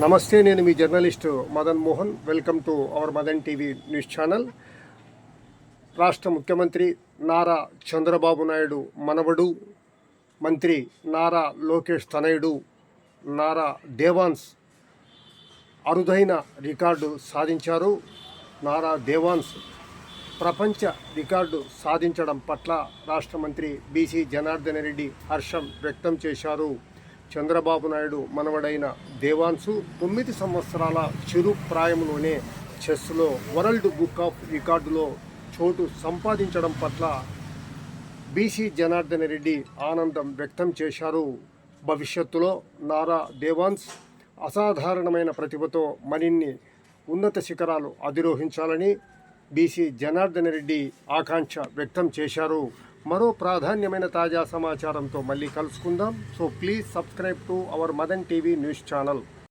నమస్తే నేను మీ journalist Madan Mohan. Welcome to our Madan TV news channel రాష్ట్ర ముఖ్యమంత్రి నారా చంద్రబాబు నాయుడు మనవడు మంత్రి నారా లోకేష్ తనయుడు నారా దేవాన్స్ అరుదైన రికార్డు సాధించారు. నారా దేవాన్స్ ప్రపంచ రికార్డు సాధించడం పట్ల రాష్ట్ర మంత్రి బీసీ జనార్దన్ రెడ్డి హర్షం వ్యక్తం చేశారు. చంద్రబాబు నాయుడు మనవడైన దేవాన్సు తొమ్మిది సంవత్సరాల చిరు ప్రాయంలోనే చెస్లో వరల్డ్ బుక్ ఆఫ్ రికార్డులో చోటు సంపాదించడం పట్ల బీసీ జనార్దన్ రెడ్డి ఆనందం వ్యక్తం చేశారు. భవిష్యత్తులో నారా దేవాన్స్ అసాధారణమైన ప్రతిభతో మరిన్ని ఉన్నత శిఖరాలు అధిరోహించాలని బీసీ జనార్దన్ రెడ్డి ఆకాంక్ష వ్యక్తం చేశారు. మరో ప్రాధాన్యమైన తాజా సమాచారంతో మళ్ళీ కలుసుకుందాం. So please subscribe to our Madan TV news channel